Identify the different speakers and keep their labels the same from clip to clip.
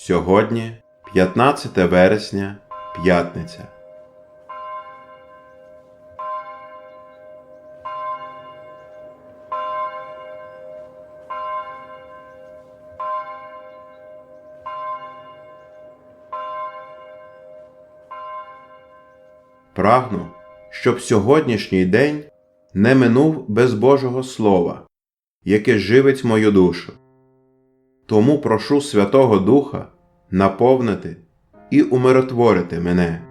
Speaker 1: Сьогодні 15 вересня, п'ятниця. Прагну, щоб сьогоднішній день не минув без Божого Слова, яке живить мою душу. Тому прошу Святого Духа наповнити і умиротворити мене,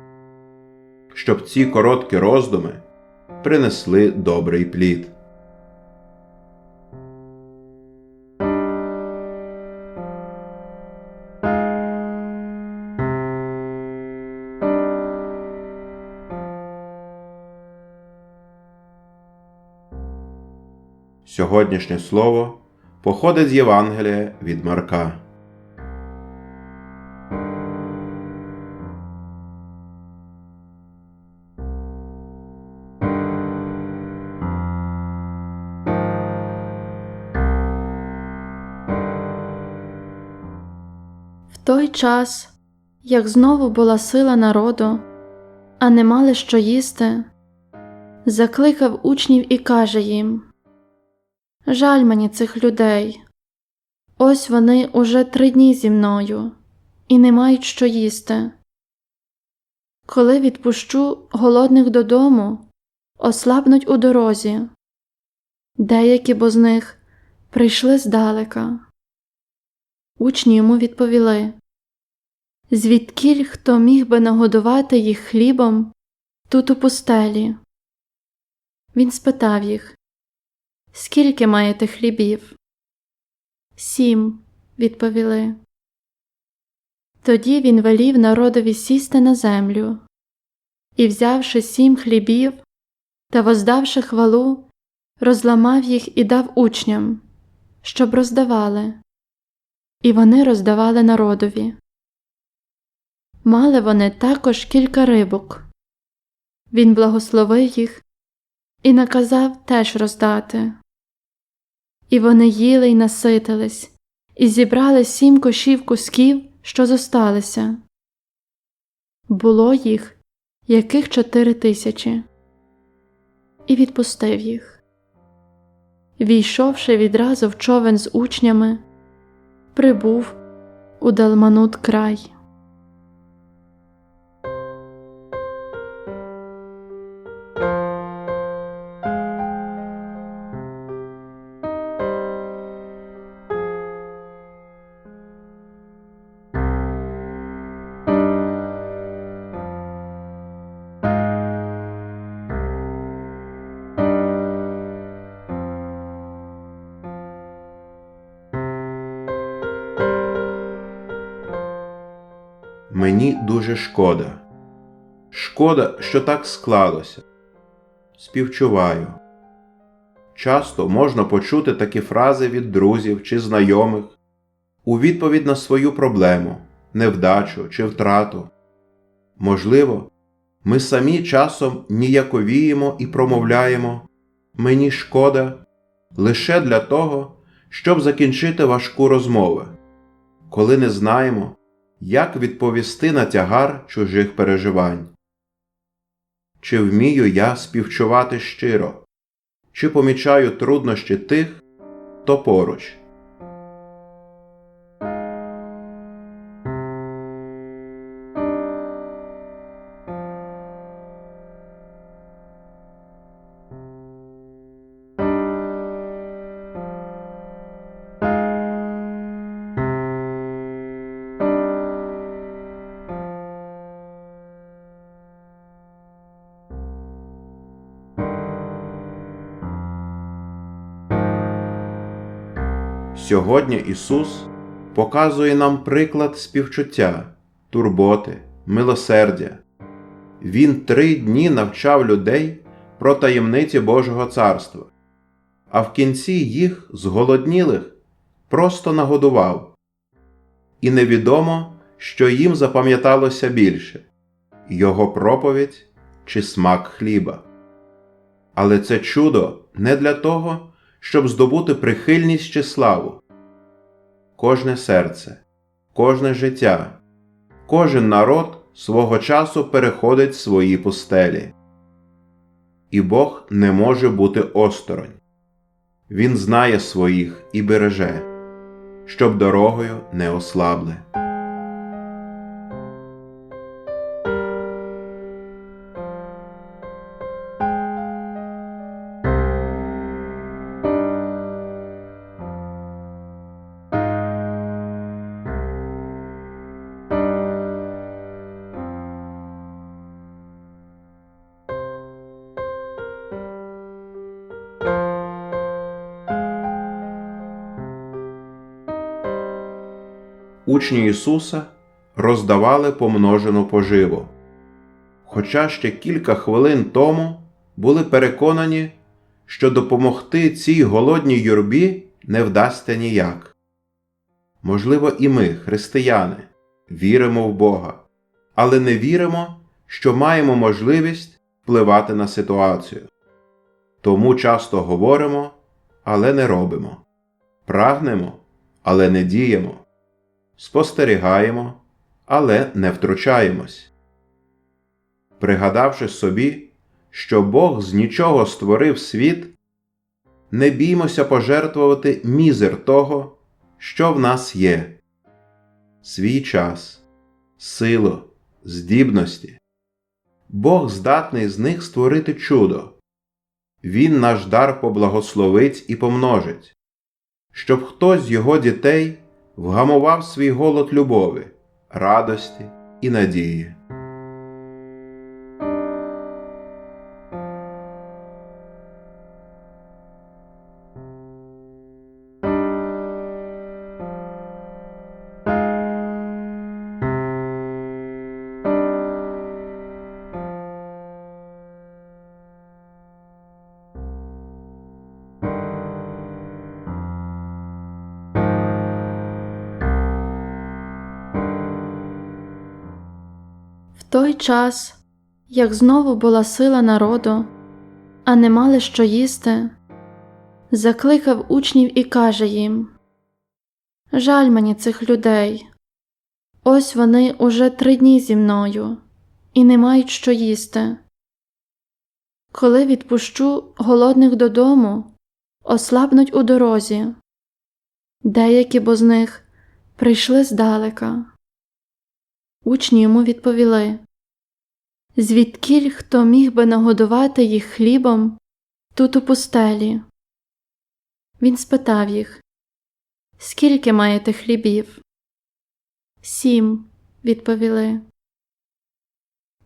Speaker 1: щоб ці короткі роздуми принесли добрий плід. Сьогоднішнє слово походить з Євангелія від Марка.
Speaker 2: В той час, як знову була сила народу, а не мали що їсти, закликав учнів і каже їм Жаль мені цих людей. Ось вони уже три дні зі мною і не мають що їсти. Коли відпущу голодних додому, ослабнуть у дорозі. Деякі бо з них прийшли здалека. Учні йому відповіли Звідкіль хто міг би нагодувати їх хлібом тут у пустелі? Він спитав їх Скільки маєте хлібів? Сім, відповіли. Тоді він велів народові сісти на землю і, взявши сім хлібів та воздавши хвалу, розламав їх і дав учням, щоб роздавали і вони роздавали народові. Мали вони також кілька рибок. Він благословив їх і наказав теж роздати. І вони їли й наситились, і зібрали сім кошів кусків, що зосталися. Було їх яких чотири тисячі, і відпустив їх. Війшовши відразу в човен з учнями, прибув у Далманут край.
Speaker 1: Мені дуже шкода. Шкода, що так склалося. Співчуваю. Часто можна почути такі фрази від друзів чи знайомих у відповідь на свою проблему, невдачу чи втрату. Можливо, ми самі часом ніяковіємо і промовляємо Мені шкода лише для того, щоб закінчити важку розмову, коли не знаємо, як відповісти на тягар чужих переживань? Чи вмію я співчувати щиро, чи помічаю труднощі тих, хто поруч? Сьогодні Ісус показує нам приклад співчуття, турботи, милосердя. Він три дні навчав людей про таємниці Божого Царства, а в кінці їх, зголоднілих, просто нагодував. І невідомо, що їм запам'яталося більше його проповідь чи смак хліба. Але це чудо не для того, щоб здобути прихильність чи славу. Кожне серце, кожне життя. Кожен народ свого часу переходить свої пустелі. І Бог не може бути осторонь. Він знає своїх і береже, щоб дорогою не ослабли. Учні Ісуса роздавали помножену поживу. Хоча ще кілька хвилин тому були переконані, що допомогти цій голодній юрбі не вдасться ніяк. Можливо, і ми, християни, віримо в Бога, але не віримо, що маємо можливість впливати на ситуацію. Тому часто говоримо, але не робимо, прагнемо, але не діємо спостерігаємо, але не втручаємось. Пригадавши собі, що Бог з нічого створив світ, не біймося пожертвувати мізер того, що в нас є свій час, силу, здібності. Бог здатний з них створити чудо. Він наш дар поблагословить і помножить, щоб хтось з його дітей вгамував свій голод любові, радості і надії.
Speaker 2: Той час, як знову була сила народу, а не мали що їсти, закликав учнів і каже їм Жаль мені цих людей. Ось вони уже три дні зі мною і не мають що їсти. Коли відпущу голодних додому, ослабнуть у дорозі. Деякі бо з них прийшли здалека. Учні йому відповіли Звідкіль хто міг би нагодувати їх хлібом тут у пустелі? Він спитав їх Скільки маєте хлібів? Сім, відповіли.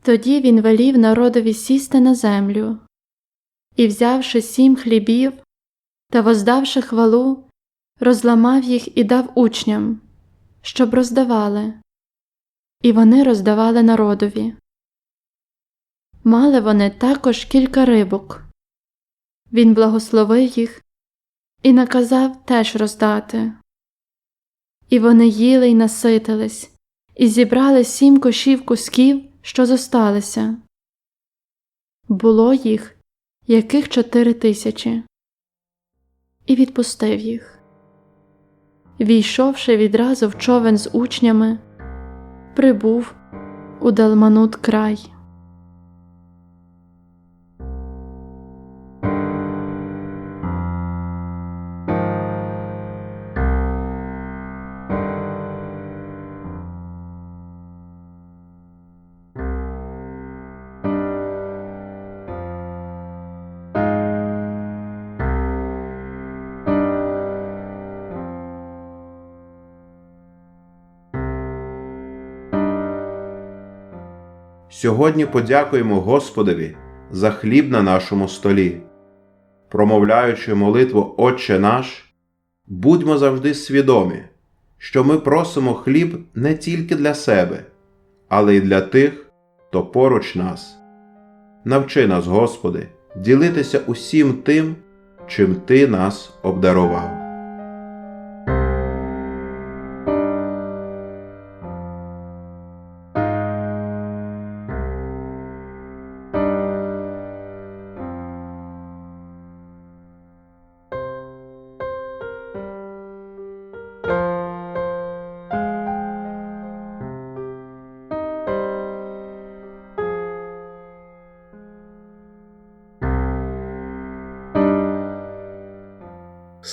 Speaker 2: Тоді він велів народові сісти на землю і, взявши сім хлібів та воздавши хвалу, розламав їх і дав учням, щоб роздавали і вони роздавали народові. Мали вони також кілька рибок. Він благословив їх і наказав теж роздати. І вони їли й наситились, і зібрали сім кошів кусків, що зосталися. Було їх яких чотири тисячі, і відпустив їх. Війшовши відразу в човен з учнями, прибув у Далманут край.
Speaker 1: Сьогодні подякуємо Господові за хліб на нашому столі. Промовляючи молитву Отче наш, будьмо завжди свідомі, що ми просимо хліб не тільки для себе, але й для тих, хто поруч нас. Навчи нас, Господи, ділитися усім тим, чим Ти нас обдарував.